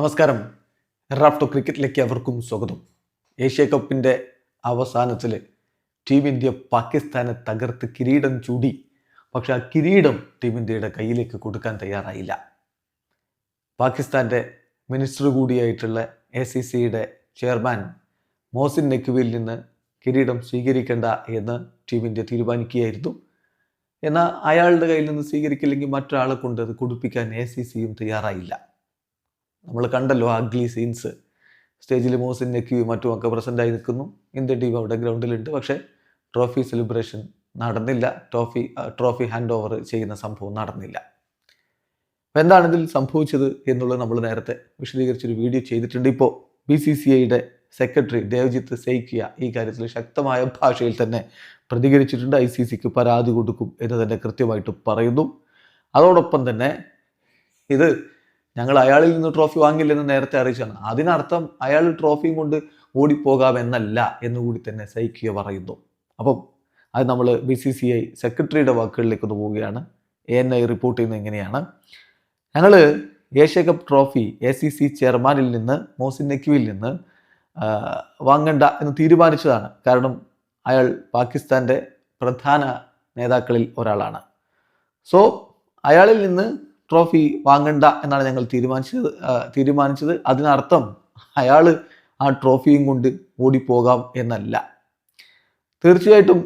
നമസ്കാരം. റാഫ്റ്റോ ക്രിക്കറ്റിലേക്ക് അവർക്കും സ്വാഗതം. ഏഷ്യ കപ്പിന്റെ അവസാനത്തിൽ ടീം ഇന്ത്യ പാകിസ്ഥാനെ തകർത്ത് കിരീടം ചൂടി. പക്ഷെ ആ കിരീടം ടീം ഇന്ത്യയുടെ കയ്യിലേക്ക് കൊടുക്കാൻ തയ്യാറായില്ല. പാകിസ്ഥാന്റെ മിനിസ്റ്റർ കൂടിയായിട്ടുള്ള എ സി സിയുടെ ചെയർമാൻ മോസിൻ നഖ്വിയിൽ നിന്ന് കിരീടം സ്വീകരിക്കേണ്ട എന്ന് ടീം ഇന്ത്യ തീരുമാനിക്കുകയായിരുന്നു. എന്നാൽ അയാളുടെ കയ്യിൽ നിന്ന് സ്വീകരിക്കില്ലെങ്കിൽ മറ്റൊരാളെ കൊണ്ട് അത് കൊടുപ്പിക്കാൻ എ സി സിയും തയ്യാറായില്ല. നമ്മൾ കണ്ടല്ലോ അഗ്ലി സീൻസ് സ്റ്റേജിൽ മോസിൻ നെക്കിയും മറ്റുമൊക്കെ പ്രസന്റ് ആയി നിൽക്കുന്നു. ഇന്ത്യൻ ടീം അവിടെ ഗ്രൗണ്ടിലുണ്ട് പക്ഷേ ട്രോഫി സെലിബ്രേഷൻ നടന്നില്ല. ട്രോഫി ട്രോഫി ഹാൻഡ് ഓവർ ചെയ്യുന്ന സംഭവം നടന്നില്ല. അപ്പോൾ എന്താണ് ഇതിൽ സംഭവിച്ചത് എന്നുള്ളത് നമ്മൾ നേരത്തെ വിശദീകരിച്ചൊരു വീഡിയോ ചെയ്തിട്ടുണ്ട്. ഇപ്പോൾ ബി സി സി ഐയുടെ സെക്രട്ടറി ദേവജിത്ത് സൈക്കിയ ഈ കാര്യത്തിൽ ശക്തമായ ഭാഷയിൽ തന്നെ പ്രതികരിച്ചിട്ടുണ്ട്. ഐ സി സിക്ക് പരാതി കൊടുക്കും എന്ന് തന്നെ കൃത്യമായിട്ട് പറയുന്നു. അതോടൊപ്പം തന്നെ ഇത് ഞങ്ങൾ അയാളിൽ നിന്ന് ട്രോഫി വാങ്ങില്ലെന്ന് നേരത്തെ അറിയിച്ചാണ് അതിനർത്ഥം അയാൾ ട്രോഫിയും കൊണ്ട് ഓടിപ്പോകാമെന്നല്ല എന്നുകൂടി തന്നെ സൈക്കിയ പറയുന്നു. അപ്പം അത് നമ്മൾ ബി സി സി ഐ സെക്രട്ടറിയുടെ വാക്കുകളിലേക്ക് ഒന്ന് പോവുകയാണ്. എ എൻ ഐ റിപ്പോർട്ട് ചെയ്യുന്നത് എങ്ങനെയാണ്? ഞങ്ങൾ Asia cup trophy A C C ചെയർമാനിൽ നിന്ന് മോസിൻ നക്യുവിൽ നിന്ന് വാങ്ങണ്ട എന്ന് തീരുമാനിച്ചതാണ്. കാരണം അയാൾ പാകിസ്ഥാന്റെ പ്രധാന നേതാക്കളിൽ ഒരാളാണ്. സോ അയാളിൽ നിന്ന് ട്രോഫി വാങ്ങണ്ട എന്നാണ് ഞങ്ങൾ തീരുമാനിച്ചത്. തീരുമാനിച്ചത്. അതിനർത്ഥം അയാൾ ആ ട്രോഫിയും കൊണ്ട് ഓടിപ്പോകാം എന്നല്ല. തീർച്ചയായിട്ടും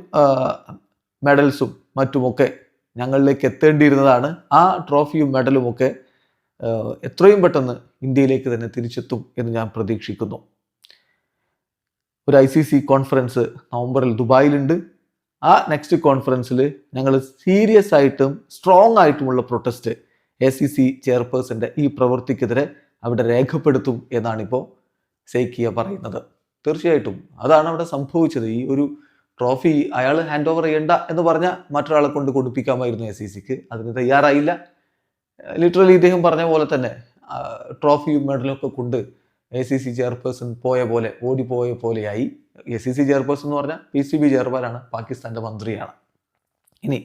മെഡൽസും മറ്റുമൊക്കെ ഞങ്ങളിലേക്ക് എത്തേണ്ടിയിരുന്നതാണ്. ആ ട്രോഫിയും മെഡലും ഒക്കെ എത്രയും പെട്ടെന്ന് ഇന്ത്യയിലേക്ക് തന്നെ തിരിച്ചെത്തും എന്ന് ഞാൻ പ്രതീക്ഷിക്കുന്നു. ഒരു ഐ സി സി കോൺഫറൻസ് നവംബറിൽ ദുബായിലുണ്ട്. ആ നെക്സ്റ്റ് കോൺഫറൻസിൽ ഞങ്ങൾ സീരിയസ് ആയിട്ടും സ്ട്രോങ് ആയിട്ടുമുള്ള പ്രൊട്ടസ്റ്റ് എ സി സി ചെയർപേഴ്സന്റെ ഈ പ്രവൃത്തിക്കെതിരെ അവിടെ രേഖപ്പെടുത്തും എന്നാണിപ്പോൾ സേക്കിയ പറയുന്നത്. തീർച്ചയായിട്ടും അതാണ് അവിടെ സംഭവിച്ചത്. ഈ ഒരു ട്രോഫി അയാൾ ഹാൻഡ് ഓവർ ചെയ്യണ്ട എന്ന് പറഞ്ഞാൽ മറ്റൊരാളെ കൊണ്ട് കൊടുപ്പിക്കാമായിരുന്നു എ സി സിക്ക് അതിന് തയ്യാറായില്ല. ലിറ്ററലി ഇദ്ദേഹം പറഞ്ഞ പോലെ തന്നെ ട്രോഫിയും ഒക്കെ കൊണ്ട് എ സി സി ചെയർപേഴ്സൺ പോയ പോലെ ഓടിപ്പോയ പോലെയായി. എ സി സി ചെയർപേഴ്സൺ എന്ന് പറഞ്ഞാൽ പി സി ബി ചെയർമാനാണ് പാകിസ്ഥാന്റെ മന്ത്രിയാണ്. ഇനി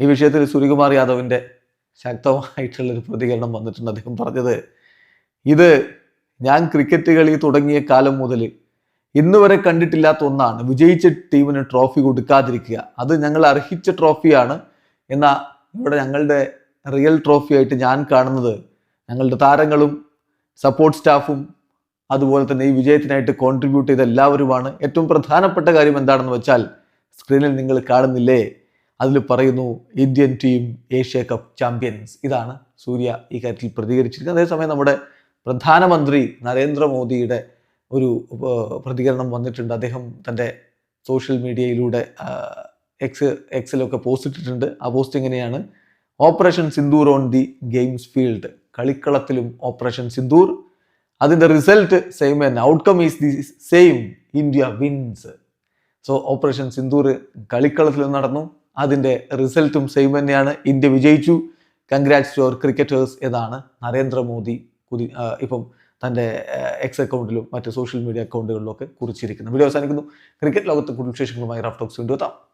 ഈ വിഷയത്തിൽ സൂര്യകുമാർ യാദവിന്റെ ശക്തമായിട്ടുള്ളൊരു പ്രതികരണം വന്നിട്ടുണ്ട് അദ്ദേഹം പറഞ്ഞത്. ഇത് ഞാൻ ക്രിക്കറ്റ് കളി തുടങ്ങിയ കാലം മുതൽ ഇന്ന് വരെ കണ്ടിട്ടില്ലാത്ത ഒന്നാണ്. വിജയിച്ച ടീമിന് ട്രോഫി കൊടുക്കാതിരിക്കുക. അത് ഞങ്ങൾ അർഹിച്ച ട്രോഫിയാണ് എന്നാൽ ഇവിടെ ഞങ്ങളുടെ റിയൽ ട്രോഫിയായിട്ട് ഞാൻ കാണുന്നത് ഞങ്ങളുടെ താരങ്ങളും സപ്പോർട്ട് സ്റ്റാഫും അതുപോലെ തന്നെ ഈ വിജയത്തിനായിട്ട് കോൺട്രിബ്യൂട്ട് ചെയ്ത എല്ലാവരുമാണ്. ഏറ്റവും പ്രധാനപ്പെട്ട കാര്യം എന്താണെന്ന് വെച്ചാൽ സ്ക്രീനിൽ നിങ്ങൾ കാണുന്നില്ലേ? അതിൽ പറയുന്നു Indian team Asia cup champions ഇതാണ് സൂര്യ ഈ കാര്യത്തിൽ പ്രതികരിച്ചിരിക്കുന്നത്. അതേസമയം നമ്മുടെ പ്രധാനമന്ത്രി നരേന്ദ്രമോദിയുടെ ഒരു പ്രതികരണം വന്നിട്ടുണ്ട്. അദ്ദേഹം തന്റെ സോഷ്യൽ മീഡിയയിലൂടെ എക്സ് എക്സിലൊക്കെ പോസ്റ്റ് ഇട്ടിട്ടുണ്ട്. ആ പോസ്റ്റ് എങ്ങനെയാണ്? Operation Sindoor on the games field കളിക്കളത്തിലും operation Sindoor അതിന്റെ റിസൾട്ട് സെയിം തന്നെ outcome is the same India wins so operation Sindoor കളിക്കളത്തിലും നടന്നു. അതിന്റെ റിസൾട്ടും സെയിം തന്നെയാണ്. ഇന്ത്യ വിജയിച്ചു. കൺഗ്രാറ്റ്സ് ടു അവർ ക്രിക്കറ്റേഴ്സ് എന്നാണ് നരേന്ദ്രമോദി കുതി ഇപ്പം തന്റെ എക്സ് അക്കൗണ്ടിലും മറ്റ് സോഷ്യൽ മീഡിയ അക്കൗണ്ടുകളിലും ഒക്കെ കുറിച്ചിരിക്കുന്നത്. വീഡിയോ അവസാനിക്കുന്നു. ക്രിക്കറ്റ് ലോകത്ത് കൂടുതൽ വിശേഷങ്ങളുമായി റഫ് ടോക്സ് വീണ്ടും എത്താം.